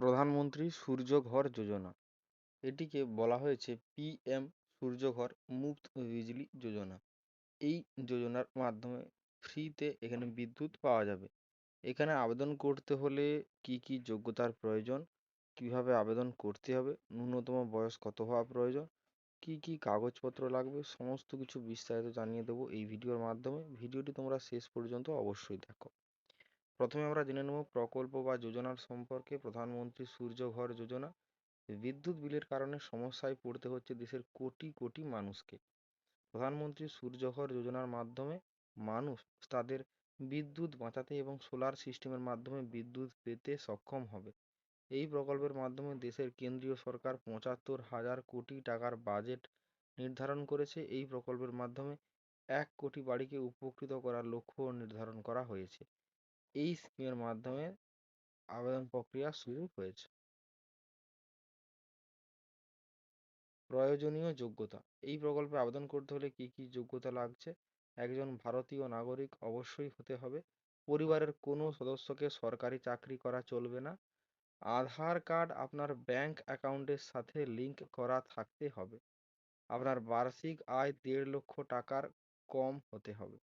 প্রধানমন্ত্রী সূর্য ঘর যোজনা। এটিকে বলা হয়েছে পি.এম. সূর্য ঘর মুফত বিজলি যোজনা। এই যোজনার মাধ্যমে ফ্রিতে এখানে বিদ্যুৎ পাওয়া যাবে। এখানে আবেদন করতে হলে কি কি যোগ্যতার প্রয়োজন? কীভাবে আবেদন করতে হবে? ন্যূনতম বয়স কত হওয়া প্রয়োজন? কি কি কাগজপত্র লাগবে? সমস্ত কিছু বিস্তারিত জানিয়ে দেবো এই ভিডিওর মাধ্যমে। ভিডিওটি তোমরা শেষ পর্যন্ত অবশ্যই দেখো। প্রথমে আমরা জেনে নেব প্রকল্প বা যোজনার সম্পর্কে প্রধানমন্ত্রী সূর্য ঘর যোজনা। বিদ্যুৎ বিলের কারণে সমস্যায় পড়তে হচ্ছে দেশের কোটি কোটি মানুষকে। প্রধানমন্ত্রী সূর্য ঘর যোজনার মাধ্যমে মানুষ তাদের বিদ্যুৎ বাঁচাতে এবং সোলার সিস্টেমের মাধ্যমে বিদ্যুৎ পেতে সক্ষম হবে। এই প্রকল্পের মাধ্যমে দেশের কেন্দ্রীয় সরকার পঁচাত্তর হাজার কোটি টাকার বাজেট নির্ধারণ করেছে। এই প্রকল্পের মাধ্যমে এক কোটি বাড়িকে উপকৃত করার লক্ষ্য নির্ধারণ করা হয়েছে। এই স্কিমের মাধ্যমে আবেদন প্রক্রিয়া শুরু হয়েছে। প্রয়োজনীয় যোগ্যতা। এই প্রকল্পে আবেদন করতে হলে কি কি যোগ্যতা লাগছে? একজন ভারতীয় নাগরিক অবশ্যই হতে হবে। পরিবারের কোনো সদস্যকে সরকারি চাকরি করা চলবে না। আধার কার্ড আপনার ব্যাংক অ্যাকাউন্টের সাথে লিঙ্ক করা থাকতে হবে। আপনার বার্ষিক আয় দেড় লক্ষ টাকার কম হতে হবে।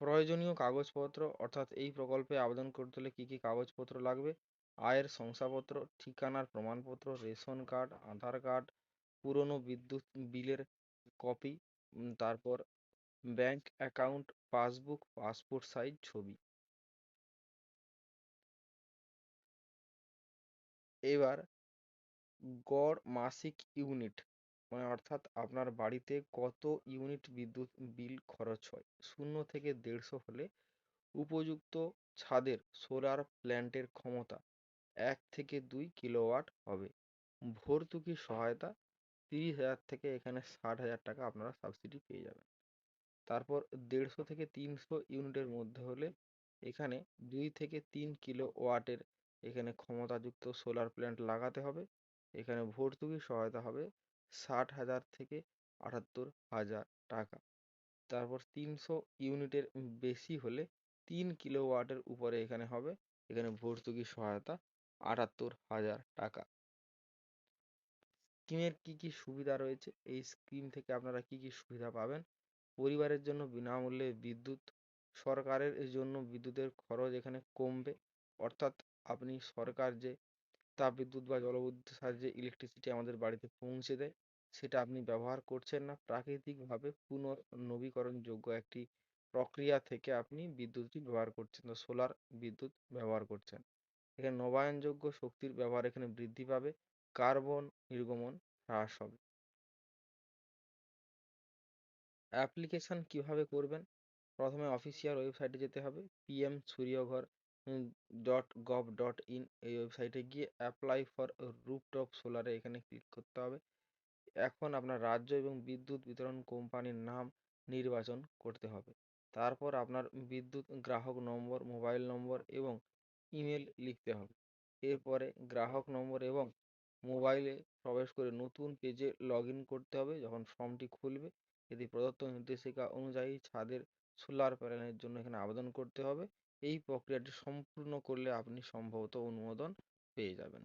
প্রয়োজনীয় কাগজপত্র অর্থাৎ এই প্রকল্পে আবেদন করতে হলে কী কী কাগজপত্র লাগবে? আয়ের শংসাপত্র, ঠিকানার প্রমাণপত্র, রেশন কার্ড, আধার কার্ড, পুরনো বিদ্যুৎ বিলের কপি তারপর bank account, passbook, passport size, ছবি। এবার গড় মাসিক ইউনিট। মানে অর্থাৎ আপনার বাড়িতে কত ইউনিট বিদ্যুৎ বিল খরচ হয়? শূন্য থেকে দেড়শো হলে উপযুক্ত ছাদের সোলার প্ল্যান্টের ক্ষমতা এক থেকে দুই কিলোওয়াট হবে। ভর্তুকি সহায়তা তিরিশ হাজার থেকে এখানে ষাট হাজার টাকা আপনারা সাবসিডি পেয়ে যাবেন। তারপর দেড়শো থেকে তিনশো ইউনিটের মধ্যে হলে এখানে দুই থেকে তিন কিলো ওয়াটের এখানে ক্ষমতাযুক্ত সোলার প্ল্যান্ট লাগাতে হবে। এখানে ভর্তুকি সহায়তা হবে ষাট হাজার থেকে আটাত্তর হাজার টাকা। তারপর তিনশো ইউনিটের বেশি হলে তিন কিলো ওয়াটের উপরে এখানে হবে। এখানে ভর্তুকি সহায়তা আটাত্তর হাজার টাকা। স্কিমের কি কি সুবিধা রয়েছে? এই স্কিম থেকে আপনারা কি কি সুবিধা পাবেন? পরিবারের জন্য বিনামূল্যে বিদ্যুৎ, সরকারের জন্য বিদ্যুতের খরচ এখানে কমবে। অর্থাৎ আপনি সরকার যে তাপবিদ্যুৎ বা জলবিদ্যুতের সাহায্যে ইলেকট্রিসিটি আমাদের বাড়িতে পৌঁছে দেয়। সেটা আপনি ব্যবহার করছেন না। প্রাকৃতিকভাবে পুনর্নবীকরণযোগ্য একটি প্রক্রিয়া থেকে আপনি বিদ্যুৎটি ব্যবহার করছেন সোলার বিদ্যুৎ ব্যবহার করছেন। এখানে নবায়নযোগ্য শক্তির ব্যবহার এখানে বৃদ্ধি পাবে। কার্বন নির্গমন হ্রাস হবে। অ্যাপ্লিকেশন কীভাবে করবেন? প্রথমে অফিসিয়াল ওয়েবসাইটে যেতে হবে। PM Suryaghar dot gov dot in এই ওয়েবসাইটে গিয়ে অ্যাপ্লাই ফর রুফটপ সোলারে এখানে ক্লিক করতে হবে। এখন আপনার রাজ্য এবং বিদ্যুৎ বিতরণ কোম্পানির নাম নির্বাচন করতে হবে। তারপর আপনার বিদ্যুৎ গ্রাহক নম্বর মোবাইল নম্বর এবং ইমেল লিখতে হবে। এরপরে গ্রাহক নম্বর এবং মোবাইলে প্রবেশ করে নতুন পেজে লগ ইন করতে হবে। যখন ফর্মটি খুলবে এতে প্রদত্ত নির্দেশিকা অনুযায়ী ছাদের সোলার প্যানেলের জন্য এখানে আবেদন করতে হবে। এই প্রক্রিয়াটি সম্পূর্ণ করলে আপনি সম্ভবত অনুমোদন পেয়ে যাবেন।